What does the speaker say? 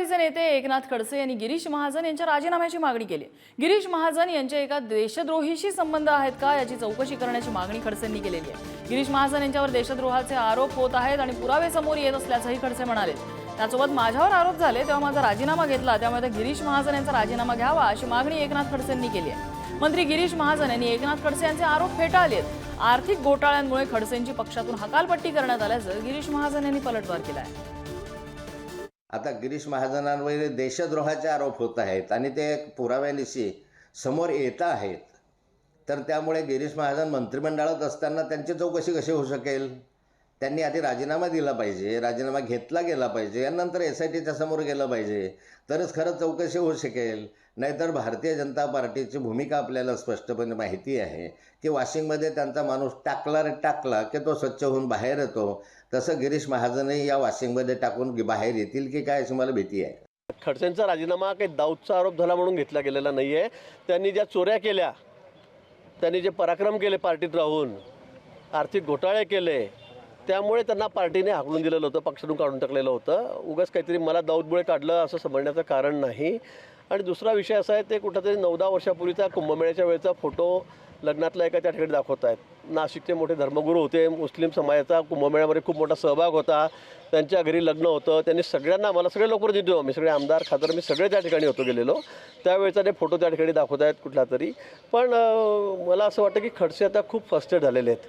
राष्ट्रवादीचे नेते एकनाथ खडसे यांनी गिरीश महाजन यांच्या राजीनाम्याची मागणी केली. गिरीश महाजन यांचे एका देशद्रोहीशी संबंध आहेत का याची चौकशी करण्याची मागणी खडसेंनी केलेली आहे. गिरीश महाजन यांच्यावर देशद्रोहाचे आरोप होत आहेत आणि पुरावे समोर येत असल्याचंही खडसे म्हणाले. त्यासोबत माझ्यावर आरोप झाले तेव्हा माझा राजीनामा घेतला त्यामुळे गिरीश महाजन यांचा राजीनामा घ्यावा अशी मागणी एकनाथ खडसेंनी केली आहे. मंत्री गिरीश महाजन यांनी एकनाथ खडसे यांचे आरोप फेटाळले आर्थिक घोटाळ्यांमुळे खडसेंची पक्षातून हकालपट्टी करण्यात आल्याचं गिरीश महाजन यांनी पलटवार केला आहे. आता गिरीश महाजनांवर देशद्रोहाचे आरोप होत आहेत आणि ते पुराव्यानिशी समोर येत आहेत. तर त्यामुळे गिरीश महाजन मंत्रिमंडळात असताना त्यांची चौकशी कशी होऊ शकेल? त्यांनी आधी राजीनामा दिला पाहिजे राजीनामा घेतला गेला पाहिजे यानंतर एस आय टीच्या समोर गेलं पाहिजे. तरच खरं चौकशी होऊ शकेल. नाहीतर भारतीय जनता पार्टीची भूमिका आपल्याला स्पष्टपणे माहिती आहे की वाशिंगमध्ये त्यांचा माणूस टाकला रे टाकला की तो स्वच्छ होऊन बाहेर येतो. तसं गिरीश महाजनही या वाशिंगमध्ये टाकून बाहेर येतील की काय अशी मला भीती आहे. खडसेंचा राजीनामा काही दाऊदचा आरोप झाला म्हणून घेतला गेलेला नाही आहे त्यांनी ज्या चोऱ्या केल्या त्यांनी जे पराक्रम केले पार्टीत राहून आर्थिक घोटाळे केले त्यामुळे त्यांना पार्टीने हाकलून दिलेलं होतं पक्षातून काढून टाकलेलं होतं. उगाच काहीतरी मला दाऊदमुळे काढलं असं समजण्याचं कारण नाही. आणि दुसरा विषय असा आहे ते कुठंतरी नऊ दहा वर्षापूर्वीचा कुंभमेळ्याच्या वेळेचा फोटो लग्नातला एका त्या ठिकाणी दाखवत आहेत. नाशिकचे मोठे धर्मगुरू होते मुस्लिम समाजाचा कुंभमेळ्यामध्ये खूप मोठा सहभाग होता. त्यांच्या घरी लग्न होतं त्यांनी सगळ्यांना मला सगळे लोक दिलो मी सगळे आमदार खासदार मी सगळे त्या ठिकाणी होतो गेलेलो. त्यावेळेचा ते फोटो त्या ठिकाणी दाखवत आहेत कुठला तरी. पण मला असं वाटतं की खडसे आता खूप फस्टेड झालेले आहेत.